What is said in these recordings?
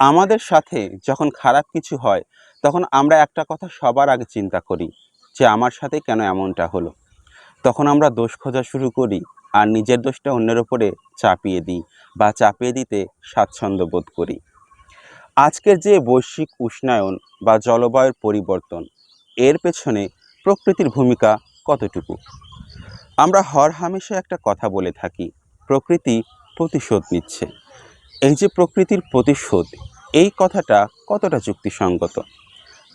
আমাদের সাথে যখন খারাপ কিছু হয়, তখন আমরা একটা কথা সবার আগে চিন্তা করি যে, আমার সাথে কেন এমনটা হলো? তখন আমরা দোষ খোঁজা শুরু করি আর নিজের দোষটা অন্যের ওপরে চাপিয়ে দিই বা চাপিয়ে দিতে স্বাচ্ছন্দ্য বোধ করি। আজকের যে বৈশ্বিক উষ্ণায়ন বা জলবায়ুর পরিবর্তন, এর পেছনে প্রকৃতির ভূমিকা কতটুকু? আমরা হর হামেশা একটা কথা বলে থাকি, প্রকৃতি প্রতিশোধ নিচ্ছে। এই যে প্রকৃতির প্রতিশোধ, এই কথাটা কতটা যুক্তিসঙ্গত?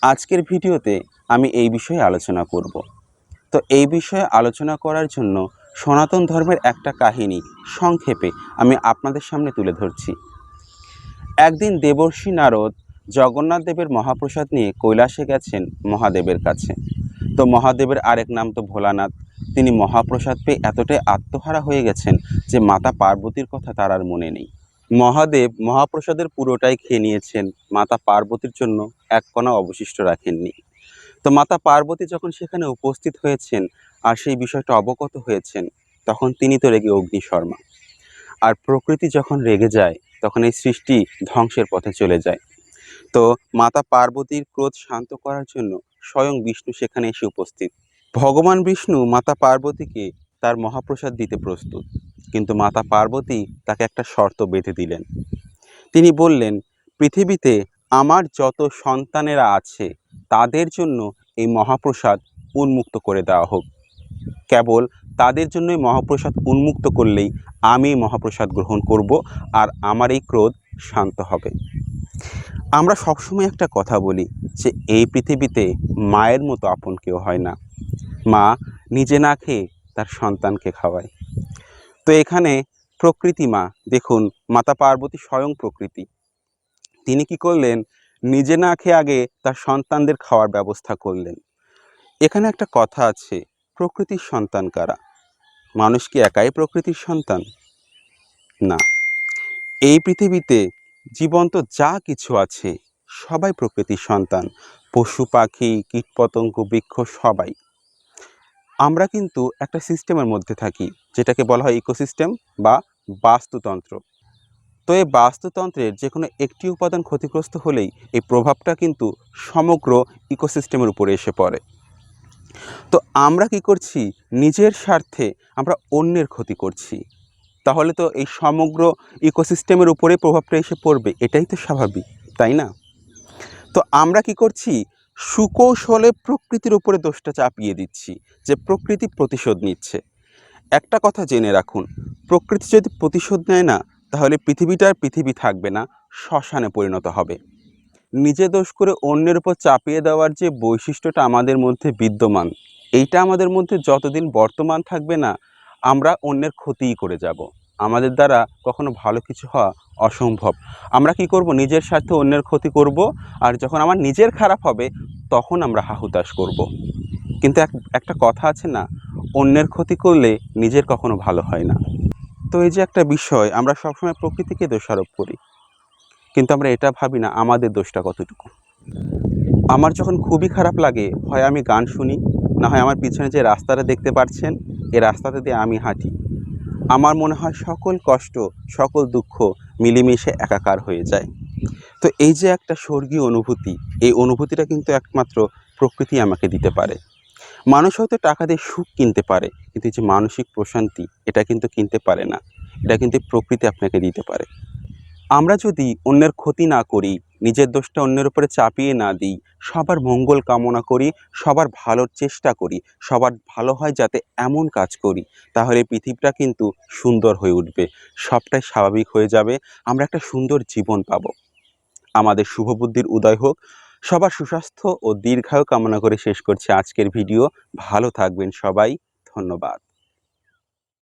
আজকের ভিডিওতে আমি এই বিষয়ে আলোচনা করব। তো এই বিষয়ে আলোচনা করার জন্য সনাতন ধর্মের একটা কাহিনী সংক্ষেপে আমি আপনাদের সামনে তুলে ধরছি। একদিন দেবর্ষী নারদ জগন্নাথ দেবের মহাপ্রসাদ নিয়ে কৈলাসে গেছেন মহাদেবের কাছে। তো মহাদেবের আরেক নাম তো ভোলানাথ। তিনি মহাপ্রসাদ পেয়ে এতটাই আত্মহারা হয়ে গেছেন যে মাতা পার্বতীর কথা তার আর মনে নেই। মহাদেব মহাপ্রসাদের পুরোটাই খেয়ে নিয়েছেন। মাতা পার্বতীর জন্য এক কণা অবশিষ্ট রাখেননি। তো মাতা পার্বতী যখন সেখানে উপস্থিত হয়েছেন আর সেই বিষয়টা অবগত হয়েছেন, তখন তিনি তো রেগে অগ্নিশর্মা আর প্রকৃতি যখন রেগে যায়, তখন এই সৃষ্টি ধ্বংসের পথে চলে যায়। তো মাতা পার্বতীর ক্রোধ শান্ত করার জন্য স্বয়ং বিষ্ণু সেখানে এসে উপস্থিত। ভগবান বিষ্ণু মাতা পার্বতীকে তার মহাপ্রসাদ দিতে প্রস্তুত। কিন্তু মাতা পার্বতী তাকে একটা শর্ত বেঁধে দিলেন। তিনি বললেন, পৃথিবীতে আমার যত সন্তানেরা আছে, তাদের জন্য এই মহাপ্রসাদ উন্মুক্ত করে দেওয়া হোক। কেবল তাদের জন্যই মহাপ্রসাদ উন্মুক্ত করলেই আমি মহাপ্রসাদ গ্রহণ করব আর আমার এই ক্রোধ শান্ত হবে। আমরা সবসময় একটা কথা বলি যে, এই পৃথিবীতে মায়ের মতো আপন কেউ হয় না। মা নিজে না খেয়ে তার সন্তানকে খাওয়ায়। তো এখানে প্রকৃতি মা। দেখুন, মাতা পার্বতী স্বয়ং প্রকৃতি। তিনি কি করলেন? নিজে না খেয়ে আগে তার সন্তানদের খাওয়ার ব্যবস্থা করলেন। এখানে একটা কথা আছে, প্রকৃতির সন্তান কারা? মানুষ কি একাই প্রকৃতির সন্তান? না। এই পৃথিবীতে জীবন্ত যা কিছু আছে, সবাই প্রকৃতির সন্তান। পশু পাখি, কীটপতঙ্গ, বৃক্ষ, সবাই। আমরা কিন্তু একটা সিস্টেমের মধ্যে থাকি, যেটাকে বলা হয় ইকোসিস্টেম বা বাস্তুতন্ত্র। তো এই বাস্তুতন্ত্রের যে কোনো একটি উপাদান ক্ষতিগ্রস্ত হলেই এই প্রভাবটা কিন্তু সমগ্র ইকোসিস্টেমের উপরে এসে পড়ে। তো আমরা কি করছি? নিজের স্বার্থে আমরা অন্যের ক্ষতি করছি। তাহলে তো এই সমগ্র ইকোসিস্টেমের উপরে প্রভাবটা এসে পড়বে, এটাই তো স্বাভাবিক, তাই না? তো আমরা কি করছি? সুকৌশলে প্রকৃতির উপরে দোষটা চাপিয়ে দিচ্ছি, যে প্রকৃতি প্রতিশোধ নিচ্ছে। একটা কথা জেনে রাখুন, প্রকৃতি যদি প্রতিশোধ নেয় না, তাহলে পৃথিবীটার পৃথিবী থাকবে না, শ্মশানে পরিণত হবে। নিজে দোষ করে অন্যের উপর চাপিয়ে দেওয়ার যে বৈশিষ্ট্যটা আমাদের মধ্যে বিদ্যমান, এইটা আমাদের মধ্যে যতদিন বর্তমান থাকবে না, আমরা অন্যের ক্ষতিই করে যাব। আমাদের দ্বারা কখনো ভালো কিছু হওয়া অসম্ভব। আমরা কি করব? নিজের স্বার্থে অন্যের ক্ষতি করব? আর যখন আমার নিজের খারাপ হবে, তখন আমরা হাহুতাশ করব। কিন্তু এক, একটা কথা আছে না, অন্যের ক্ষতি করলে নিজের কখনো ভালো হয় না। তো এই যে একটা বিষয়, আমরা সবসময় প্রকৃতিকে দোষারোপ করি। কিন্তু আমরা এটা ভাবি না, আমাদের দোষটা কতটুকু? আমার যখন খুবই খারাপ লাগে, হয় আমি গান শুনি, না হয় আমার পিছনে যে রাস্তাটা দেখতে পাচ্ছেন এ রাস্তাতে দিয়ে আমি হাঁটি। আমার মনে হয় সকল কষ্ট, সকল দুঃখ মিলেমিশে একাকার হয়ে যায়। তো এই যে একটা স্বর্গীয় অনুভূতি, এই অনুভূতিটা কিন্তু একমাত্র প্রকৃতি আমাকে দিতে পারে। মানুষ হয়তো টাকা দিয়ে সুখ কিনতে পারে, কিন্তু যে মানসিক প্রশান্তি, এটা কিন্তু কিনতে পারে না। এটা কিন্তু প্রকৃতি আপনাকে দিতে পারে। আমরা যদি অন্যের ক্ষতি না করি, নিজের দোষটা অন্যের উপরে চাপিয়ে না দিই, সবার মঙ্গল কামনা করি, সবার ভালোর চেষ্টা করি, সবার ভালো হয় যাতে এমন কাজ করি, তাহলে পৃথিবীটা কিন্তু সুন্দর হয়ে উঠবে, সবটাই স্বাভাবিক হয়ে যাবে, আমরা একটা সুন্দর জীবন পাব। আমাদের শুভবুদ্ধির উদয় হোক, সবার সুস্বাস্থ্য ও দীর্ঘায়ু কামনা করে শেষ করছি আজকের ভিডিও, ভালো থাকবেন সবাই, ধন্যবাদ।